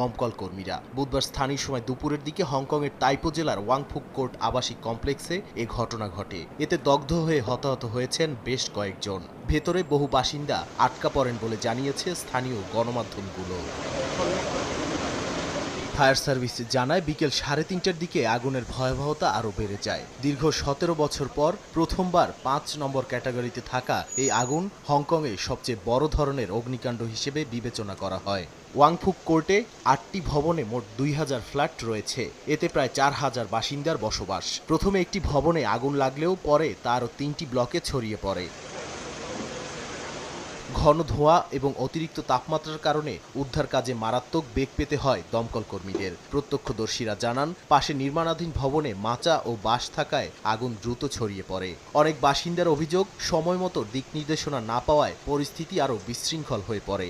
দমকল কর্মীরা। বুধবার স্থানীয় সময় দুপুরের দিকে হংকংয়ের তাইপো জেলার ওয়াংফুক কোর্ট আবাসিক কমপ্লেক্সে এ ঘটনা ঘটে। এতে দগ্ধ হয়ে হতাহত হয়েছেন বেশ কয়েকজন। ভেতরে বহু বাসিন্দা আটকা পড়েন বলে জানিয়েছে স্থানীয় গণমাধ্যমগুলো। ফায়ার সার্ভিস জানায়, বিকেল সাড়ে তিনটার দিকে আগুনের ভয়াবহতা আরও বেড়ে যায়। দীর্ঘ সতেরো বছর পর প্রথমবার পাঁচ নম্বর ক্যাটাগরিতে থাকা এই আগুন হংকংয়ে সবচেয়ে বড় ধরনের অগ্নিকাণ্ড হিসেবে বিবেচনা করা হয়। ওয়াংফুক কোর্টে আটটি ভবনে মোট দুই হাজার ফ্ল্যাট রয়েছে। এতে প্রায় চার হাজার বাসিন্দার বসবাস। প্রথমে একটি ভবনে আগুন লাগলেও পরে তারও তিনটি ব্লকে ছড়িয়ে পড়ে। ঘন ধোঁয়া এবং অতিরিক্ত তাপমাত্রার কারণে উদ্ধার কাজে মারাত্মক বেগ পেতে হয় দমকল কর্মীদের। প্রত্যক্ষদর্শীরা জানান, পাশে নির্মাণাধীন ভবনে মাচা ও বাঁশ থাকায় আগুন দ্রুত ছড়িয়ে পড়ে। অনেক বাসিন্দার অভিযোগ সময় মতো দিক নির্দেশনা না পাওয়ায় পরিস্থিতি আরও বিশৃঙ্খল হয়ে পড়ে।